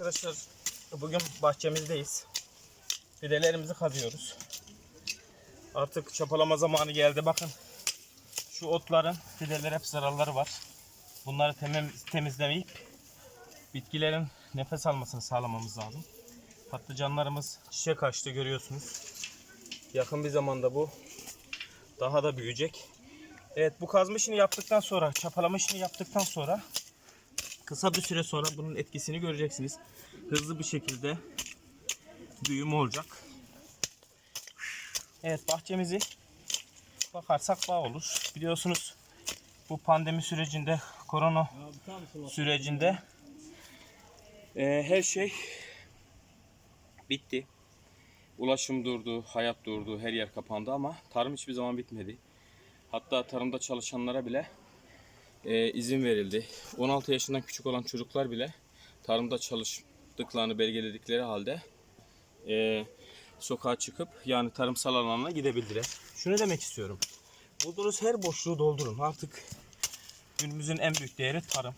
Arkadaşlar bugün bahçemizdeyiz. Fidelerimizi kazıyoruz. Artık çapalama zamanı geldi. Bakın şu otların fideler hep zararları var. Bunları temiz, temizlemeyip bitkilerin nefes almasını sağlamamız lazım. Patlıcanlarımız çiçek açtı görüyorsunuz. Yakın bir zamanda bu daha da büyüyecek. Evet bu kazma işini yaptıktan sonra, çapalama işini yaptıktan sonra kısa bir süre sonra bunun etkisini göreceksiniz. Hızlı bir şekilde büyüme olacak. Evet bahçemizi bakarsak bağ olur. Biliyorsunuz bu pandemi sürecinde, korona sürecinde e, her şey bitti. Ulaşım durdu, hayat durdu, her yer kapandı ama tarım hiçbir zaman bitmedi. Hatta tarımda çalışanlara bile e, izin verildi. 16 yaşından küçük olan çocuklar bile tarımda çalıştıklarını belgeledikleri halde e, sokağa çıkıp yani tarımsal alanına gidebildiler. Şunu demek istiyorum. Bulduğunuz her boşluğu doldurun. Artık günümüzün en büyük değeri tarım.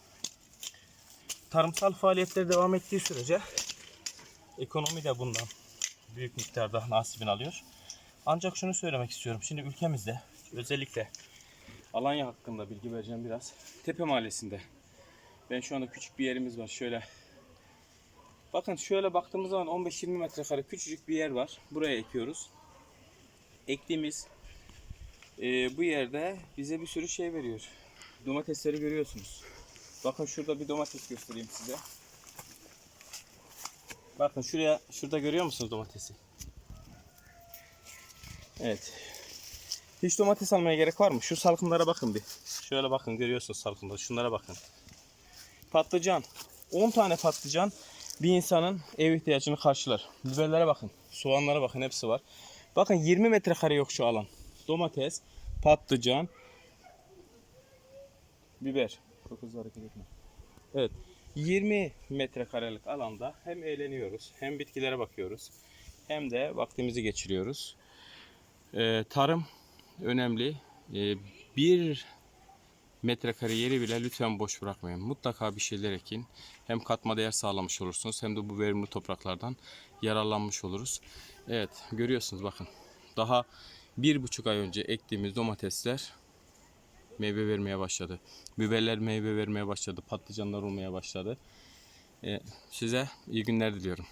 Tarımsal faaliyetler devam ettiği sürece ekonomi de bundan büyük miktarda nasibini alıyor. Ancak şunu söylemek istiyorum. Şimdi ülkemizde özellikle Alanya hakkında bilgi vereceğim biraz. Tepe Mahallesi'nde. Ben şu anda küçük bir yerimiz var. Şöyle Bakın şöyle baktığımız zaman 15-20 metrekare küçücük bir yer var. Buraya ekiyoruz. Ektiğimiz e, bu yerde bize bir sürü şey veriyor. Domatesleri görüyorsunuz. Bakın şurada bir domates göstereyim size. Bakın şuraya, şurada görüyor musunuz domatesi? Evet. Hiç domates almaya gerek var mı? Şu salkımlara bakın bir. Şöyle bakın görüyorsunuz salkımları. Şunlara bakın. Patlıcan. 10 tane patlıcan bir insanın ev ihtiyacını karşılar. Biberlere bakın. Soğanlara bakın hepsi var. Bakın 20 metrekare yok şu alan. Domates, patlıcan, biber. Çok hızlı hareket etme. Evet. 20 metrekarelik alanda hem eğleniyoruz, hem bitkilere bakıyoruz, hem de vaktimizi geçiriyoruz. Ee, tarım önemli. Ee, bir metrekare yeri bile lütfen boş bırakmayın. Mutlaka bir şeyler ekin. Hem katma değer sağlamış olursunuz hem de bu verimli topraklardan yararlanmış oluruz. Evet görüyorsunuz bakın. Daha bir buçuk ay önce ektiğimiz domatesler meyve vermeye başladı. Biberler meyve vermeye başladı. Patlıcanlar olmaya başladı. Ee, size iyi günler diliyorum.